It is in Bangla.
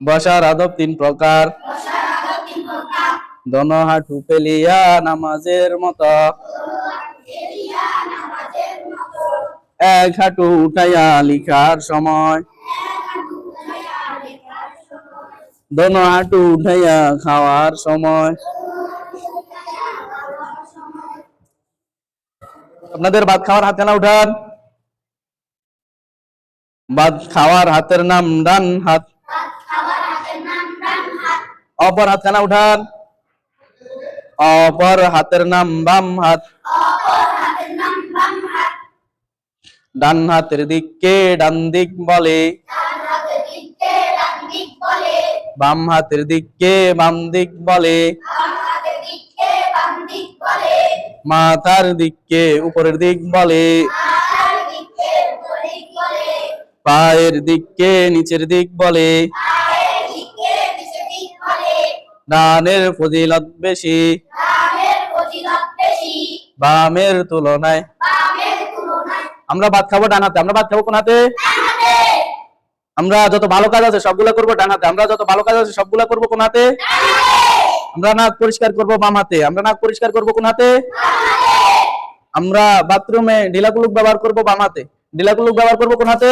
বসার আদব তিন প্রকার। দোনো হাঁটু পেলিয়া নামাজের মতো। এক হাঁটু উঠাইয়া লিখার সময়। দোনো হাঁটু উঠাইয়া খাওয়ার সময়। আপনাদের ভাত খাওয়ার হাতে না উঠান? ভাত খাওয়ার হাতের নাম ডান হাত। অপর হাত খানা উঠান। অপর হাতের নাম বাম হাত। ডান হাতের দিককে ডান দিক বলে। বাম হাতের দিককে বাম দিক বলে। মাথার দিককে উপরের দিক বলে। পায়ের দিককে নিচের দিক বলে। ডানের ফজিলত বেশি। বামের তুলনায়। আমরা ভাত খাব ডান হাতে। আমরা ভাত খাব কোন হাতে? আমরা যত ভালো কাজ আছে সবগুলা করব ডান হাতে। আমরা যত ভালো কাজ আছে সবগুলা করব কোন হাতে? আমরা নাক পরিষ্কার করব বাম হাতে। আমরা নাক পরিষ্কার করব কোন হাতে? আমরা বাথরুমে ঢিলাকুলুক ব্যবহার করব বাম হাতে। ঢিলাকুলুক ব্যবহার করব কোন হাতে।